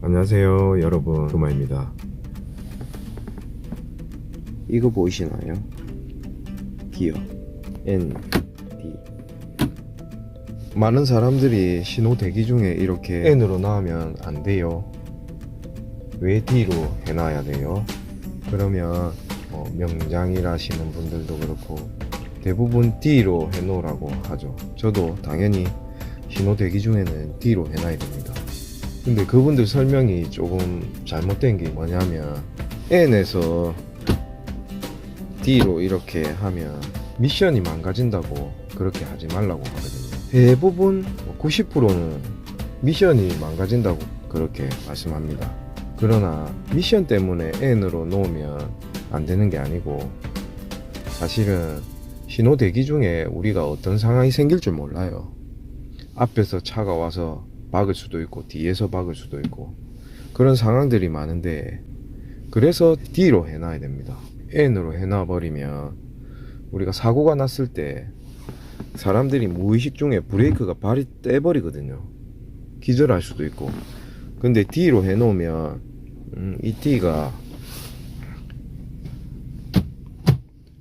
안녕하세요 여러분. 금마입니다. 이거 보이시나요? 기어. N D. 많은 사람들이 신호 대기 중에 이렇게 N으로 나오면 안 돼요. 왜 D로 해놔야 돼요? 그러면 어, 명장이라시는 분들도 그렇고 대부분 D로 해놓으라고 하죠. 저도 당연히 신호 대기 중에는 D로 해놔야 됩니다 근데 그분들 설명이 조금 잘못된 게 뭐냐면 N에서 D로 이렇게 하면 미션이 망가진다고 그렇게 하지 말라고 하거든요. 대부분 90%는 미션이 망가진다고 그렇게 말씀합니다. 그러나 미션 때문에 N으로 놓으면 안 되는 게 아니고 사실은 신호 대기 중에 우리가 어떤 상황이 생길 줄 몰라요. 앞에서 차가 와서 박을 수도 있고 뒤에서 박을 수도 있고 그런 상황들이 많은데 그래서 D로 해놔야 됩니다. N으로 해놔 버리면 우리가 사고가 났을 때 사람들이 무의식 중에 브레이크가 발이 떼버리거든요. 기절할 수도 있고. 근데 D로 해놓으면 음, 이 D가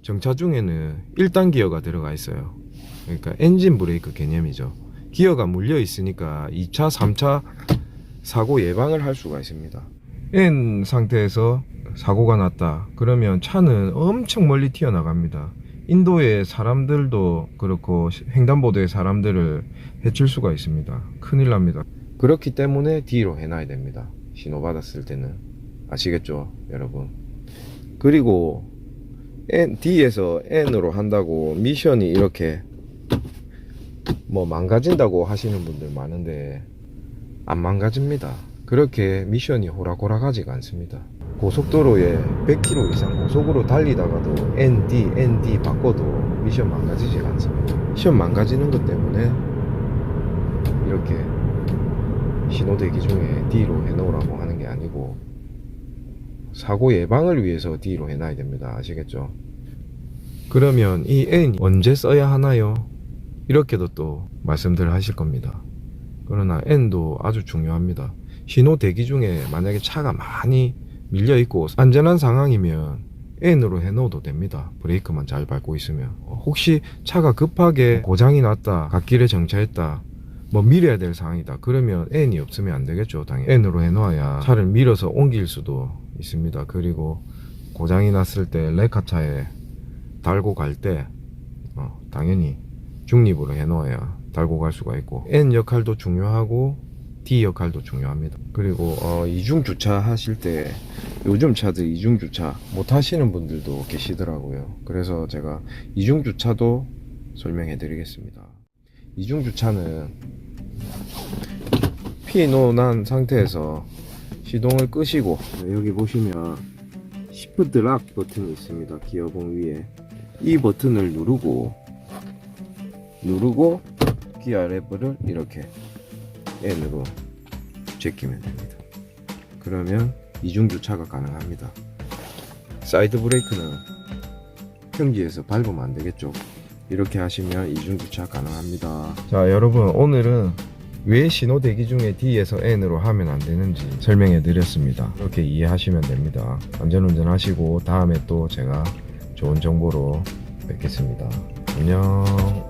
정차 중에는 1단 기어가 들어가 있어요. 그러니까 엔진 브레이크 개념이죠. 기어가 물려 있으니까 2차, 3차 사고 예방을 할 수가 있습니다. N 상태에서 사고가 났다. 그러면 차는 엄청 멀리 튀어나갑니다. 인도의 사람들도 그렇고 횡단보도의 사람들을 해칠 수가 있습니다. 큰일 납니다. 그렇기 때문에 D로 해놔야 됩니다. 신호 받았을 때는 아시겠죠, 여러분? 그리고 N, D에서 N으로 한다고 미션이 이렇게 뭐 망가진다고 하시는 분들 많은데 안 망가집니다. 그렇게 미션이 호락호락하지가 않습니다. 고속도로에 100km 이상 고속으로 달리다가도 ND, ND 바꿔도 미션 망가지지 않습니다. 시험 망가지는 것 때문에 이렇게 신호 대기 중에 D로 해놓으라고 하는 게 아니고 사고 예방을 위해서 D로 해놔야 됩니다. 아시겠죠? 그러면 이 N 언제 써야 하나요? 이렇게도 또 말씀들 하실 겁니다. 그러나 N도 아주 중요합니다. 신호 대기 중에 만약에 차가 많이 밀려 있고 안전한 상황이면 N으로 해놓어도 됩니다. 브레이크만 잘 밟고 있으면. 혹시 차가 급하게 고장이 났다, 갓길에 정차했다, 뭐 밀어야 될 상황이다. 그러면 N이 없으면 안 되겠죠. 당연히 N으로 해놓아야 차를 밀어서 옮길 수도 있습니다. 그리고 고장이 났을 때 레카차에 달고 갈때 어, 당연히 중립으로 해놓아야 달고 갈 수가 있고 N 역할도 중요하고 D 역할도 중요합니다. 그리고 어, 이중 주차 하실 때 요즘 차들 이중 주차 못 하시는 분들도 계시더라고요. 그래서 제가 이중 주차도 설명해 드리겠습니다. 이중 주차는 피노 난 상태에서 시동을 끄시고 여기 보시면 시프트 락 버튼이 있습니다. 기어봉 위에 이 버튼을 누르고 누르고 기어 레버를 이렇게 N으로 제끼면 됩니다. 그러면 이중 주차가 가능합니다. 사이드 브레이크는 평지에서 밟으면 안 되겠죠. 이렇게 하시면 이중 주차 가능합니다. 자, 여러분 오늘은 왜 신호 대기 중에 D에서 N으로 하면 안 되는지 설명해 드렸습니다. 이렇게 이해하시면 됩니다. 안전운전 하시고 다음에 또 제가 좋은 정보로 뵙겠습니다. 안녕.